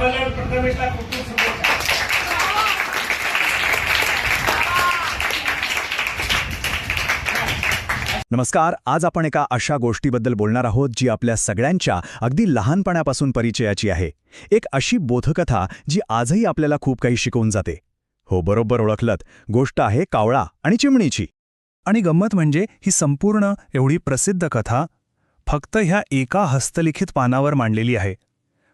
प्रथमेशला खूप खूप शुभेच्छा. नमस्कार आज आपण एका अशा गोष्टीबद्दल बोलणार आहोत जी आपल्या सगळ्यांच्या अगदी लहानपणापासून परिचयाची आहे. एक अशी बोधकथा जी आजही आपल्याला खूप काही शिकवून जाते. हो बरोबर ओळखलत. गोष्ट आहे कावळा आणि चिमणीची. आणि गंमत म्हणजे ही संपूर्ण एवढी प्रसिद्ध कथा फक्त ह्या एका हस्तलिखित पानावर मांडलेली आहे.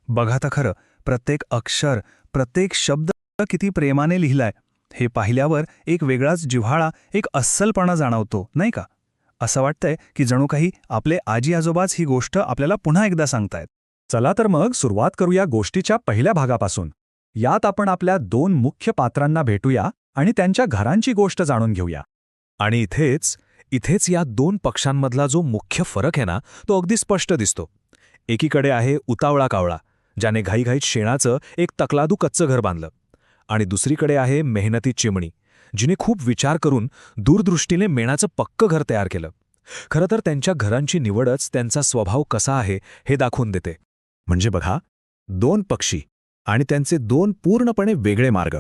बघा तर खरं प्रत्येक अक्षर प्रत्येक शब्द किती प्रेमाने लिहिलाय हे पाहिल्यावर एक वेगळाच जिव्हाळा एक अस्सलपणा जाणवतो नाही का? असं वाटतंय की जणू काही आपले आजी आजोबाच ही गोष्ट आपल्याला पुन्हा एकदा सांगतायत. चला तर मग सुरुवात करूया गोष्टीच्या पहिल्या भागापासून. यात आपण आपल्या दोन मुख्य पात्रांना भेटूया आणि त्यांच्या घरांची गोष्ट जाणून घेऊया. आणि इथेच इथेच या दोन पक्षांमधला जो मुख्य फरक आहे ना तो अगदी स्पष्ट दिसतो. एकीकडे आहे उतावळा कावळा ज्याने घाईघाईत शेणाचं एक तकलादू कच्चं घर बांधलं. आणि दुसरीकडे आहे मेहनती चिमणी जिने खूप विचार करून दूरदृष्टीने मेणाचं पक्क घर तयार केलं. खरं तर त्यांच्या घरांची निवडच त्यांचा स्वभाव कसा आहे हे दाखवून देते. म्हणजे बघा दोन पक्षी आणि त्यांचे दोन पूर्णपणे वेगळे मार्ग.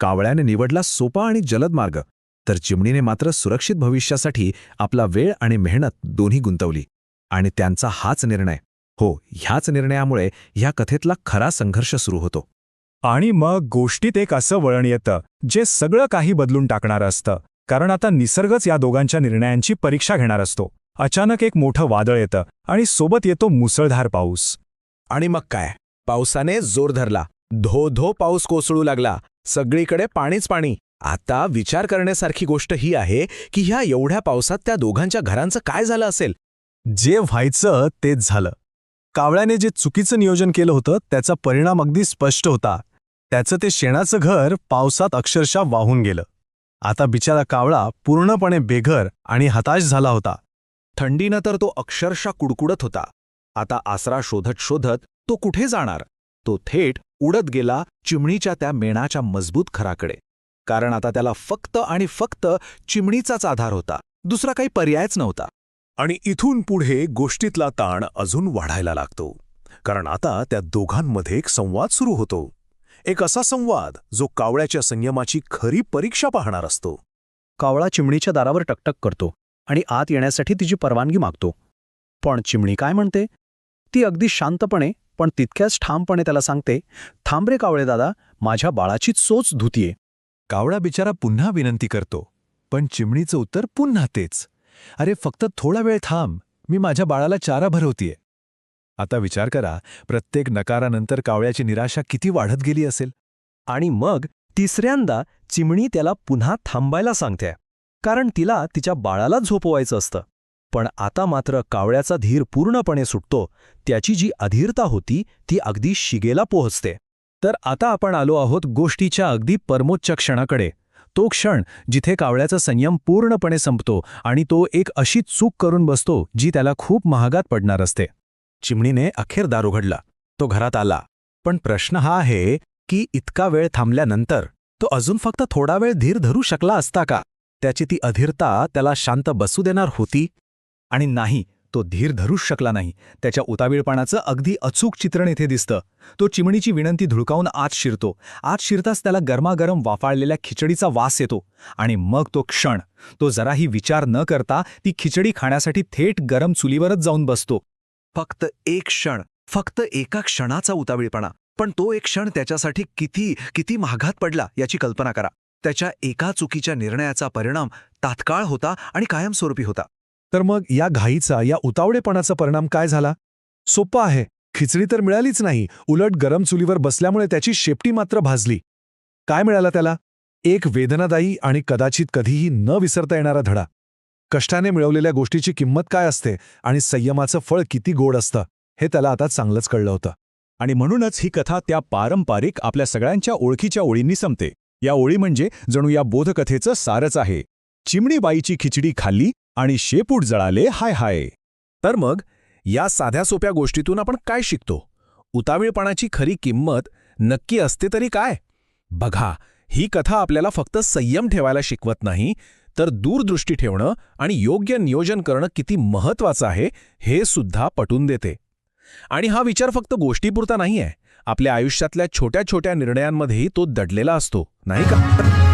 कावळ्याने निवडला सोपा आणि जलद मार्ग तर चिमणीने मात्र सुरक्षित भविष्यासाठी आपला वेळ आणि मेहनत दोन्ही गुंतवली. आणि त्यांचा हाच निर्णय. हो ह्याच निर्णयामुळे ह्या कथेतला खरा संघर्ष सुरू होतो. आणि मग गोष्टीत एक असं वळण येतं जे सगळं काही बदलून टाकणारं असतं. कारण आता निसर्गच या दोघांच्या निर्णयांची परीक्षा घेणार असतो. अचानक एक मोठं वादळ येतं आणि सोबत येतो मुसळधार पाऊस. आणि मग काय? पावसाने जोर धरला. धो धो पाऊस कोसळू लागला. सगळीकडे पाणीच पाणी. आता विचार करण्यासारखी गोष्ट ही आहे की ह्या एवढ्या पावसात त्या दोघांच्या घरांचं काय झालं असेल? जे व्हायचं तेच झालं. कावळ्याने जे चुकीचं नियोजन केलं होतं त्याचा परिणाम अगदी स्पष्ट होता. त्याचं ते शेणाचं घर पावसात अक्षरशः वाहून गेलं. आता बिचारा कावळा पूर्णपणे बेघर आणि हताश झाला होता. थंडीनं तर तो अक्षरशः कुडकुडत होता. आता आसरा शोधत शोधत तो कुठे जाणार? तो थेट उडत गेला चिमणीच्या त्या मेणाच्या मजबूत खराकडे. कारण आता त्याला फक्त आणि फक्त चिमणीचाच आधार होता. दुसरा काही पर्यायच नव्हता. आणि इथून पुढे गोष्टीतला ताण अजून वाढायला लागतो. कारण आता त्या दोघांमध्ये एक संवाद सुरू होतो. एक असा संवाद जो कावळ्याच्या संयमाची खरी परीक्षा पाहणार असतो. कावळा चिमणीच्या दारावर टकटक करतो आणि आत येण्यासाठी तिची परवानगी मागतो. पण चिमणी काय म्हणते? ती अगदी शांतपणे पण तितक्याच ठामपणे त्याला सांगते थांबरे कावळे दादा माझ्या बाळाची चोच धुतीये. कावळा बिचारा पुन्हा विनंती करतो पण चिमणीचं उत्तर पुन्हा तेच. अरे फक्त थोडा वेळ थांब. मी माझ्या बाळाला चारा भरवतीये. आता विचार करा प्रत्येक नकारानंतर कावळ्याची निराशा किती वाढत गेली असेल? आणि मग तिसऱ्यांदा चिमणी त्याला पुन्हा थांबायला सांगते. कारण तिला तिच्या बाळाला झोपवायचं असतं. पण आता मात्र कावळ्याचा धीर पूर्णपणे सुटतो. त्याची जी अधीरता होती ती अगदी शिगेला पोहोचते. तर आता आपण आलो आहोत गोष्टीच्या अगदी परमोच्च क्षणाकडे. तो क्षण जिथे कावळ्याचा संयम पूर्णपणे संपतो आणि तो एक अशी चूक करून बसतो जी त्याला खूप महागात पडणार असते. चिमणीने अखेर दार उघडला. तो घरात आला. पण प्रश्न हा आहे की इतका वेळ थांबल्यानंतर तो अजून फक्त थोडा वेळ धीर धरू शकला असता का? त्याची ती अधीरता त्याला शांत बसू देणार होती? आणि नाही तो धीर धरूच शकला नाही. त्याच्या उतावीळपणाचं अगदी अचूक चित्रण येथे दिसतं. तो चिमणीची विनंती धुळकावून आत शिरतो. आत शिरताच त्याला गरमागरम वाफाळलेल्या खिचडीचा वास येतो. आणि मग तो क्षण. तो जराही विचार न करता ती खिचडी खाण्यासाठी थेट गरम चुलीवरच जाऊन बसतो. फक्त एक क्षण. फक्त एका क्षणाचा उतावीळपणा. पण तो एक क्षण त्याच्यासाठी किती किती महागात पडला याची कल्पना करा. त्याच्या एका चुकीच्या निर्णयाचा परिणाम तात्काळ होता आणि कायमस्वरूपी होता. तर मग या घाईचा या उतावळेपणाचा परिणाम काय झाला? सोपा आहे. खिचडी तर मिळालीच नाही. उलट गरम चुलीवर बसल्यामुळे त्याची शेपटी मात्र भाजली. काय मिळालं त्याला? एक वेदनादायी आणि कदाचित कधीही न विसरता येणारा धडा. कष्टाने मिळवलेल्या गोष्टीची किंमत काय असते आणि संयमाचं फळ किती गोड असतं हे त्याला आता चांगलंच कळलं होतं. आणि म्हणूनच ही कथा त्या पारंपरिक आपल्या सगळ्यांच्या ओळखीच्या ओळींनी संपते. या ओळी म्हणजे जणू या बोधकथेचं सारच आहे. चिमणीबाईची खिचडी खाल्ली आणि शेपूट जळाले हाय हाय. तर मग या साध्या सोप्या गोष्टीतून आपण काय शिकतो? उतावीळपणाची खरी किंमत नक्की असते तरी काय? बघा ही कथा आपल्याला फक्त संयम ठेवायला शिकवत नाही तर दूरदृष्टी ठेवणं आणि योग्य नियोजन करणं किती महत्वाचं आहे हे सुद्धा पटून देते. आणि हा विचार फक्त गोष्टीपुरता नाही आहे आपल्या आयुष्यातल्या छोट्या छोट्या निर्णयांमध्येही तो दडलेला असतो नाही का?